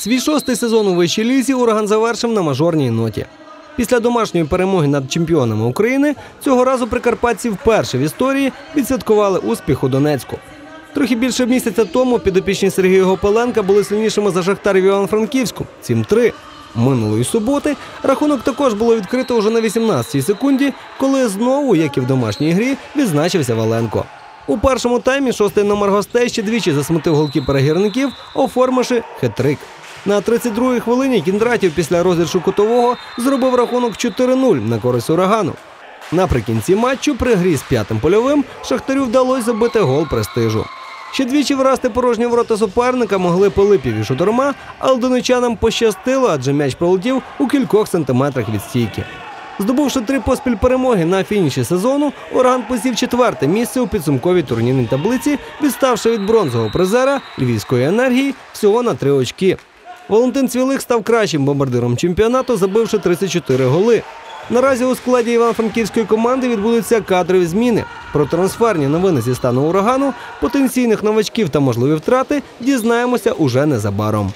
Свій шостий сезон у вищій лізі ураган завершив на мажорній ноті. Після домашньої перемоги над чемпіонами України цього разу прикарпатці вперше в історії відсвяткували успіх у Донецьку. Трохи більше місяця тому підопічні Сергія Гопеленка були сильнішими за Шахтар в Івано-Франківську 7-3. Минулої суботи рахунок також було відкрито уже на 18-й секунді, коли знову, як і в домашній грі, відзначився Валенко. У першому таймі шостий номер гостей ще двічі засмутив голкіпера гірників, оформивши хитрик. На 32-й хвилині Кіндратів після розіршу кутового зробив рахунок 4-0 на користь урагану. Наприкінці матчу при грі з п'ятим польовим Шахтарю вдалося забити гол престижу. Ще двічі врасти порожні ворота суперника могли Пилипів і Шудорма, але донечанам пощастило, адже м'яч пролетів у кількох сантиметрах від стійки. Здобувши три поспіль перемоги на фініші сезону, Ураган посів четверте місце у підсумковій турнірній таблиці, відставши від бронзового призера львівської енергії всього на три очки. Валентин Цвілих став кращим бомбардиром чемпіонату, забивши 34 голи. Наразі у складі івано-франківської команди відбудуться кадрові зміни. Про трансферні новини зі стану урагану, потенційних новачків та можливі втрати дізнаємося уже незабаром.